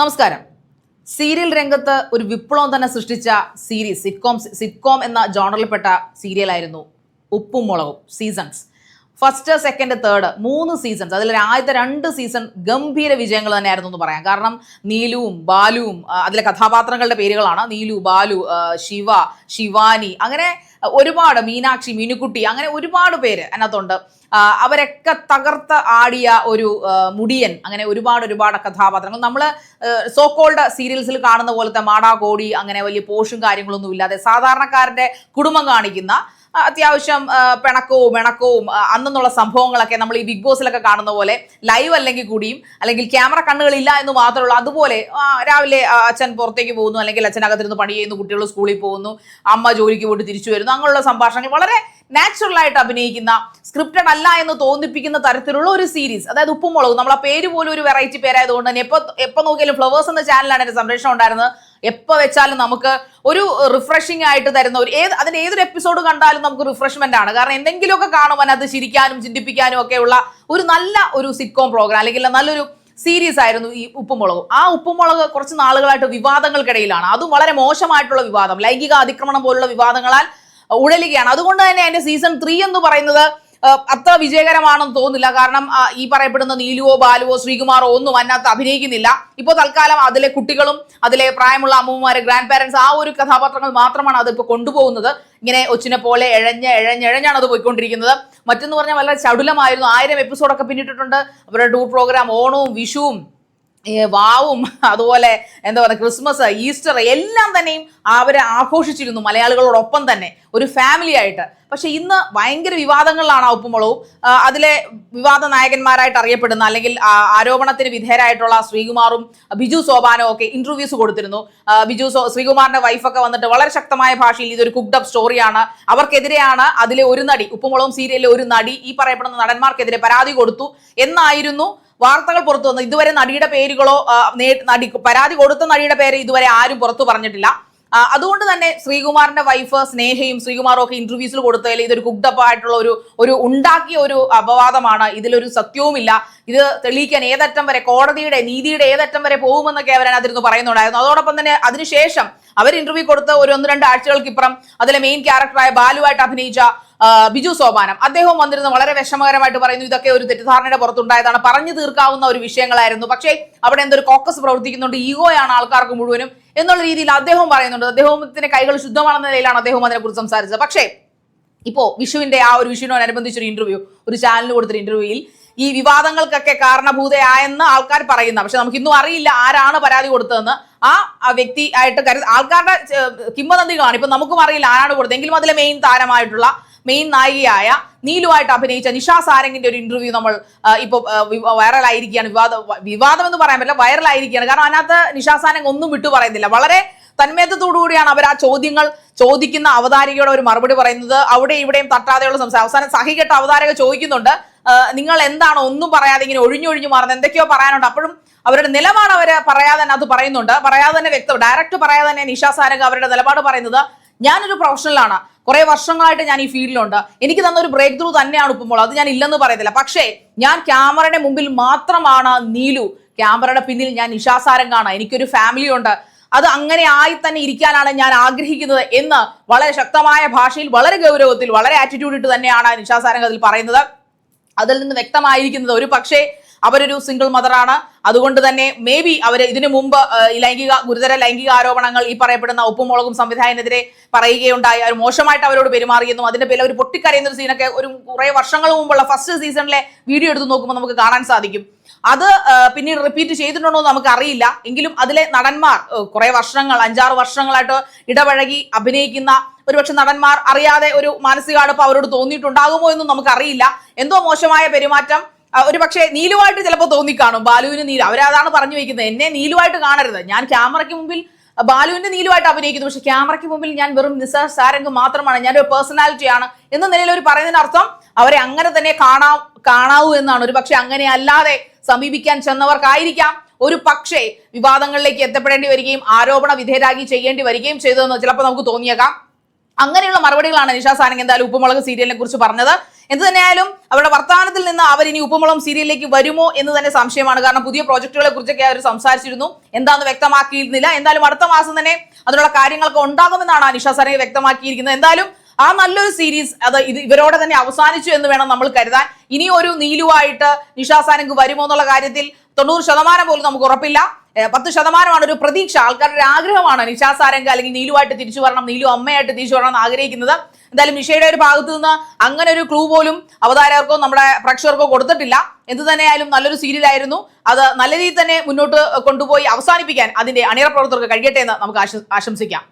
നമസ്കാരം. സീരിയൽ രംഗത്ത് ഒരു വിപ്ലവം തന്നെ സൃഷ്ടിച്ച സീരീസ് സിറ്റ്കോം സിറ്റ്കോം എന്ന ജോണറിൽപ്പെട്ട സീരിയലായിരുന്നു Uppum Mulakum seasons first second third മൂന്ന് സീസൺസ് അതിൽ ആദ്യത്തെ രണ്ട് സീസൺ ഗംഭീര വിജയങ്ങൾ തന്നെയായിരുന്നു എന്ന് പറയാം. കാരണം നീലുവും ബാലുവും അതിലെ കഥാപാത്രങ്ങളുടെ പേരുകളാണ്. നീലു ബാലു ശിവ ശിവാനി. അങ്ങനെ ഒരുപാട് മീനാക്ഷി മീനുക്കുട്ടി അങ്ങനെ ഒരുപാട് പേര് അതിനകത്തുണ്ട്. അവരൊക്കെ തകർത്ത് ആടിയ ഒരു മുടിയൻ അങ്ങനെ ഒരുപാട് ഒരുപാട് കഥാപാത്രങ്ങൾ. നമ്മൾ സോക്കോൾഡ് സീരിയൽസിൽ കാണുന്ന പോലത്തെ മാടാ കോടി അങ്ങനെ വലിയ പോഷും കാര്യങ്ങളൊന്നും ഇല്ലാതെ സാധാരണക്കാരന്റെ കുടുംബം കാണിക്കുന്ന അത്യാവശ്യം പിണക്കവും ഇണക്കവും അന്നുള്ള സംഭവങ്ങളൊക്കെ നമ്മൾ ഈ ബിഗ് ബോസിലൊക്കെ കാണുന്ന പോലെ ലൈവ് അല്ലെങ്കിൽ കൂടിയും അല്ലെങ്കിൽ ക്യാമറ കണ്ണുകളില്ല എന്ന് മാത്രമുള്ള അതുപോലെ രാവിലെ അച്ഛൻ പുറത്തേക്ക് പോകുന്നു അല്ലെങ്കിൽ അച്ഛൻ അകത്തിരുന്ന് പണി ചെയ്യുന്നു കുട്ടികൾ സ്കൂളിൽ പോകുന്നു അമ്മ ജോലിക്ക് പോയിട്ട് തിരിച്ചു വരുന്നു അങ്ങനെയുള്ള സംഭാഷണങ്ങൾ വളരെ നാച്ചുറൽ ആയിട്ട് അഭിനയിക്കുന്ന സ്ക്രിപ്റ്റഡ് അല്ല എന്ന് തോന്നിപ്പിക്കുന്ന തരത്തിലുള്ള ഒരു സീരീസ് അതായത് ഉപ്പുമുളക് മുളകും. നമ്മൾ ആ പേര് പോലും ഒരു വെറൈറ്റി പേരായതുകൊണ്ട് തന്നെ എപ്പോൾ എപ്പോൾ നോക്കിയാലും ഫ്ലവേഴ്സ് എന്ന ചാനലാണ് എന്റെ സംരക്ഷണം ഉണ്ടായിരുന്നത്. എപ്പോൾ വെച്ചാലും നമുക്ക് ഒരു റിഫ്രഷിംഗ് ആയിട്ട് തരുന്ന ഒരു ഏത് അതിന്റെ ഏതൊരു എപ്പിസോഡ് കണ്ടാലും നമുക്ക് റിഫ്രഷ്മെന്റ് ആണ്. കാരണം എന്തെങ്കിലുമൊക്കെ കാണുവാൻ അത് ചിരിക്കാനും ചിന്തിപ്പിക്കാനും ഒക്കെ ഉള്ള ഒരു നല്ല ഒരു സിറ്റ്കോം പ്രോഗ്രാം അല്ലെങ്കിൽ നല്ലൊരു സീരീസ് ആയിരുന്നു ഈ ഉപ്പുമുളകും. ആ ഉപ്പുമുളക് കുറച്ച് നാളുകളായിട്ട് വിവാദങ്ങൾക്കിടയിലാണ്. അതും വളരെ മോശമായിട്ടുള്ള വിവാദം. ലൈംഗിക അതിക്രമണം പോലുള്ള വിവാദങ്ങളാൽ ഉഴലുകയാണ്. അതുകൊണ്ട് തന്നെ അതിന്റെ സീസൺ ത്രീ എന്ന് പറയുന്നത് അത്ര വിജയകരമാണെന്ന് തോന്നുന്നില്ല. കാരണം ഈ പറയപ്പെടുന്ന നീലുവോ ബാലുവോ ശ്രീകുമാറോ ഒന്നും അതിനകത്ത് അഭിനയിക്കുന്നില്ല. ഇപ്പോൾ തൽക്കാലം അതിലെ കുട്ടികളും അതിലെ പ്രായമുള്ള അമ്മമാരെ ഗ്രാൻഡ് പാരൻസ് ആ ഒരു കഥാപാത്രങ്ങൾ മാത്രമാണ് അതിപ്പോൾ കൊണ്ടുപോകുന്നത്. ഇങ്ങനെ ഒച്ചിനെ പോലെ എഴഞ്ഞ് എഴഞ്ഞ് എഴഞ്ഞാണ് അത് പോയിക്കൊണ്ടിരിക്കുന്നത്. മറ്റെന്ന് പറഞ്ഞാൽ വളരെ ചടുലമായിരുന്നു. ആയിരം എപ്പിസോഡൊക്കെ പിന്നിട്ടിട്ടുണ്ട്. അവരുടെ ടൂർ പ്രോഗ്രാം ഓണവും വിഷുവും വാവും അതുപോലെ എന്താ പറയുക ക്രിസ്മസ് ഈസ്റ്റർ എല്ലാം തന്നെയും അവരെ ആഘോഷിച്ചിരുന്നു മലയാളികളോടൊപ്പം തന്നെ ഒരു ഫാമിലി ആയിട്ട്. പക്ഷെ ഇന്ന് ഭയങ്കര വിവാദങ്ങളിലാണ് ഉപ്പുമുളവും അതിലെ വിവാദ നായകന്മാരായിട്ട് അറിയപ്പെടുന്ന അല്ലെങ്കിൽ ആരോപണത്തിന് വിധേയരായിട്ടുള്ള ശ്രീകുമാറും ബിജു സോബാനും ഒക്കെ ഇന്റർവ്യൂസ് കൊടുത്തിരുന്നു. ബിജു സോ ശ്രീകുമാറിന്റെ വൈഫൊക്കെ വന്നിട്ട് വളരെ ശക്തമായ ഭാഷയിൽ ഇതൊരു കുക്ഡ് അപ്പ് സ്റ്റോറിയാണ് അവർക്കെതിരെയാണ് അതിലെ ഒരു നടി ഉപ്പുമുളവും സീരിയലിലെ ഒരു നടി ഈ പറയപ്പെടുന്ന നടന്മാർക്കെതിരെ പരാതി കൊടുത്തു. എന്നായിരുന്നു വാർത്തകൾ പുറത്തു വന്നു. ഇതുവരെ നടിയുടെ പേരുകളോ നടി പരാതി കൊടുത്ത നടിയുടെ പേര് ഇതുവരെ ആരും പുറത്തു പറഞ്ഞിട്ടില്ല. അതുകൊണ്ട് തന്നെ ശ്രീകുമാറിന്റെ വൈഫ് സ്നേഹയും ശ്രീകുമാറും ഒക്കെ ഇന്റർവ്യൂസിൽ കൊടുത്തതിൽ ഇതൊരു കുക്ഡപ്പ് ആയിട്ടുള്ള ഒരു ഒരു ഉണ്ടാക്കിയ ഒരു അപവാദമാണ്. ഇതിലൊരു സത്യവുമില്ല. ഇത് തെളിയിക്കാൻ ഏതറ്റം വരെ കോടതിയുടെ നീതിയുടെ ഏതറ്റം വരെ പോകുമെന്നൊക്കെ അവർ അതിരുന്ന് പറയുന്നുണ്ടായിരുന്നു. അതോടൊപ്പം തന്നെ അതിനുശേഷം അവർ ഇന്റർവ്യൂ കൊടുത്ത ഒരു ഒന്ന് രണ്ട് ആഴ്ചകൾക്കിപ്പുറം അതിലെ മെയിൻ ക്യാരക്ടറായ ബാലുവായിട്ട് അഭിനയിച്ച ബിജു സോപാനം. അദ്ദേഹം വന്നിരുന്നു വളരെ വിഷമകരമായിട്ട് പറയുന്നു ഇതൊക്കെ ഒരു തെറ്റിദ്ധാരണയുടെ പുറത്തുണ്ടായതാണ്. പറഞ്ഞു തീർക്കാവുന്ന ഒരു വിഷയങ്ങളായിരുന്നു. പക്ഷേ അവിടെ എന്തൊരു കോക്കസ് പ്രവർത്തിക്കുന്നുണ്ട് ഈഗോയാണ് ആൾക്കാർക്ക് മുഴുവനും. എന്നുള്ള രീതിയിൽ അദ്ദേഹം പറയുന്നുണ്ട്. അദ്ദേഹത്തിന്റെ കൈകൾ ശുദ്ധമാണെന്ന നിലയിലാണ് അദ്ദേഹം അതിനെക്കുറിച്ച് സംസാരിച്ചത്. പക്ഷേ ഇപ്പോ വിഷുവിന്റെ ആ ഒരു വിഷുവിനോടനുബന്ധിച്ചൊരു ഇന്റർവ്യൂ ഒരു ചാനലിന് കൊടുത്തൊരു ഇന്റർവ്യൂയിൽ ഈ വിവാദങ്ങൾക്കൊക്കെ കാരണഭൂതയായെന്ന് ആൾക്കാർ പറയുന്ന പക്ഷെ നമുക്ക് ഇന്നും അറിയില്ല ആരാണ് പരാതി കൊടുത്തതെന്ന്. ആ ആ വ്യക്തി ആയിട്ട് കരുത് ആൾക്കാരുടെ കിംവദന്തികളാണ്. ഇപ്പൊ നമുക്കും അറിയില്ല ആരാണ് കൊടുത്തത്. എങ്കിലും അതിലെ മെയിൻ താരമായിട്ടുള്ള മെയിൻ നായികയായ നീലുവായിട്ട് അഭിനയിച്ച നിഷാ സാരംഗിന്റെ ഒരു ഇന്റർവ്യൂ നമ്മൾ ഇപ്പൊ വൈറലായിരിക്കുകയാണ്. വിവാദ വിവാദം എന്ന് പറയാൻ പറ്റില്ല വൈറലായിരിക്കുകയാണ്. കാരണം അതിനകത്ത് നിഷാ സാരംഗ് ഒന്നും വിട്ടു പറയുന്നില്ല. വളരെ തന്മയത്വത്തോടുകൂടിയാണ് അവർ ആ ചോദ്യങ്ങൾ ചോദിക്കുന്ന അവതാരികയുടെ ഒരു മറുപടി പറയുന്നത്. അവിടെ ഇവിടെയും തട്ടാതെയുള്ള സംസാരം. അവസാനം സഹികെട്ട അവതാരക ചോദിക്കുന്നുണ്ട് നിങ്ങൾ എന്താണ് ഒന്നും പറയാതെ ഇങ്ങനെ ഒഴിഞ്ഞൊഴിഞ്ഞു മാറുന്നത്? എന്തൊക്കെയോ പറയാനുണ്ട്. അപ്പോഴും അവരുടെ നിലപാട് അവർ പറയാതെ തന്നെ അത് പറയുന്നുണ്ട്. പറയാതെ തന്നെ വ്യക്തം ഡയറക്റ്റ് പറയാതെ തന്നെ നിഷാ സാരംഗ് അവരുടെ നിലപാട് പറയുന്നത് ഞാനൊരു പ്രൊഫഷണലാണ് കുറെ വർഷങ്ങളായിട്ട് ഞാൻ ഈ ഫീൽഡിലുണ്ട്. എനിക്ക് തന്ന ഒരു ബ്രേക്ക് ത്രൂ തന്നെയാണ് ഉപ്പുമ്പോൾ അത് ഞാൻ ഇല്ലെന്ന് പറയത്തില്ല. പക്ഷേ ഞാൻ ക്യാമറയുടെ മുമ്പിൽ മാത്രമാണ് നീലു. ക്യാമറയുടെ പിന്നിൽ ഞാൻ നിശാസാരം കാണാം എനിക്കൊരു ഫാമിലി ഉണ്ട്. അത് അങ്ങനെ ആയി തന്നെ ഇരിക്കാനാണ് ഞാൻ ആഗ്രഹിക്കുന്നത് എന്ന് വളരെ ശക്തമായ ഭാഷയിൽ വളരെ ഗൗരവത്തിൽ വളരെ ആറ്റിറ്റ്യൂഡ് ഇട്ട് തന്നെയാണ് നിശാസാരം അതിൽ പറയുന്നത്. അതിൽ നിന്ന് വ്യക്തമായിരിക്കുന്നത് ഒരു പക്ഷേ അവരൊരു സിംഗിൾ മദറാണ് അതുകൊണ്ട് തന്നെ മേ ബി അവർ ഇതിനു മുമ്പ് ലൈംഗിക ഗുരുതര ലൈംഗിക ആരോപണങ്ങൾ ഈ പറയപ്പെടുന്ന ഉപ്പുമുളകും സംവിധായകനെതിരെ പറയുകയുണ്ടായി. അവർ മോശമായിട്ട് അവരോട് പെരുമാറിയെന്നും അതിന്റെ പേരിൽ അവർ പൊട്ടിക്കരയുന്ന ഒരു സീനൊക്കെ ഒരു കുറെ വർഷങ്ങൾ മുമ്പുള്ള ഫസ്റ്റ് സീസണിലെ വീഡിയോ എടുത്ത് നോക്കുമ്പോൾ നമുക്ക് കാണാൻ സാധിക്കും. അത് പിന്നീട് റിപ്പീറ്റ് ചെയ്തിട്ടുണ്ടോ എന്ന് നമുക്ക് അറിയില്ല. എങ്കിലും അതിലെ നടന്മാർ കുറെ വർഷങ്ങൾ അഞ്ചാറ് വർഷങ്ങളായിട്ട് ഇടപഴകി അഭിനയിക്കുന്ന ഒരുപക്ഷെ നടന്മാർ അറിയാതെ ഒരു മാനസികാടുപ്പ് അവരോട് തോന്നിയിട്ടുണ്ടാകുമോ എന്നും നമുക്കറിയില്ല എന്തോ മോശമായ പെരുമാറ്റം. ഒരു പക്ഷേ നീലുവായിട്ട് ചിലപ്പോൾ തോന്നിക്കാണും. ബാലുവിന് നീലു അവരതാണ് പറഞ്ഞു വയ്ക്കുന്നത് എന്നെ നീലുവായിട്ട് കാണരുത്. ഞാൻ ക്യാമറയ്ക്ക് മുമ്പിൽ ബാലുവിന്റെ നീലുമായിട്ട് അഭിനയിക്കുന്നു. പക്ഷെ ക്യാമറയ്ക്ക് മുമ്പിൽ ഞാൻ വെറും നിസാർ സാരംഗ് മാത്രമാണ്. ഞാൻ ഒരു പേഴ്സണാലിറ്റിയാണ്. എന്ന നിലയിൽ ഒരു പറയുന്നതിന് അർത്ഥം അവരെ അങ്ങനെ തന്നെ കാണാ കാണാവൂ എന്നാണ്. ഒരു പക്ഷെ അങ്ങനെ അല്ലാതെ സമീപിക്കാൻ ചെന്നവർക്കായിരിക്കാം. ഒരു പക്ഷേ വിവാദങ്ങളിലേക്ക് എത്തപ്പെടേണ്ടി വരികയും ആരോപണ വിധേയരാകി ചെയ്യേണ്ടി വരികയും ചെയ്തതെന്ന് ചിലപ്പോൾ നമുക്ക് തോന്നിയേക്കാം. അങ്ങനെയുള്ള മറുപടികളാണ് നിഷാ സാരംഗ് എന്തായാലും ഉപ്പുമുളക് സീരിയലിനെ കുറിച്ച് പറഞ്ഞത്. എന്ത് തന്നെയായാലും അവരുടെ വർത്തമാനത്തിൽ നിന്ന് അവർ ഇനി ഉപ്പുമുളം സീരിയലിലേക്ക് വരുമോ എന്ന് തന്നെ സംശയമാണ്. കാരണം പുതിയ പ്രോജക്റ്റുകളെ കുറിച്ചൊക്കെ അവർ സംസാരിച്ചിരുന്നു. എന്താന്ന് വ്യക്തമാക്കിയിരുന്നില്ല. എന്തായാലും അടുത്ത മാസം തന്നെ അതിനുള്ള കാര്യങ്ങളൊക്കെ ഉണ്ടാകുമെന്നാണ് അനിഷ സരേ വ്യക്തമാക്കിയിരിക്കുന്നത്. എന്തായാലും ആ നല്ലൊരു സീരീസ് അത് ഇത് ഇവരോടെ തന്നെ അവസാനിച്ചു എന്ന് വേണം നമ്മൾ കരുതാൻ. ഇനി ഒരു നീലുവായിട്ട് നിഷാ സാരംഗ് വരുമോ എന്നുള്ള കാര്യത്തിൽ തൊണ്ണൂറ് ശതമാനം പോലും നമുക്ക് ഉറപ്പില്ല. പത്ത് ശതമാനമാണ് ഒരു പ്രതീക്ഷ. ആൾക്കാരുടെ ആഗ്രഹമാണ് നിഷാ സാരംഗ അല്ലെങ്കിൽ നീലുവായിട്ട് തിരിച്ചു വരണം നീലു അമ്മയായിട്ട് തിരിച്ചു വരണം എന്ന് ആഗ്രഹിക്കുന്നത്. എന്തായാലും നിഷയുടെ ഒരു ഭാഗത്തു നിന്ന് അങ്ങനെ ഒരു ക്ലൂ പോലും അവതാരകർക്കോ നമ്മുടെ പ്രേക്ഷകർക്കോ കൊടുത്തിട്ടില്ല. എന്ത് തന്നെയായാലും നല്ലൊരു സീരിയലായിരുന്നു അത് നല്ല രീതിയിൽ തന്നെ മുന്നോട്ട് കൊണ്ടുപോയി അവസാനിപ്പിക്കാൻ അതിന്റെ അണിയറ പ്രവർത്തകർക്ക് കഴിയട്ടെ എന്ന് നമുക്ക് ആശംസിക്കാം.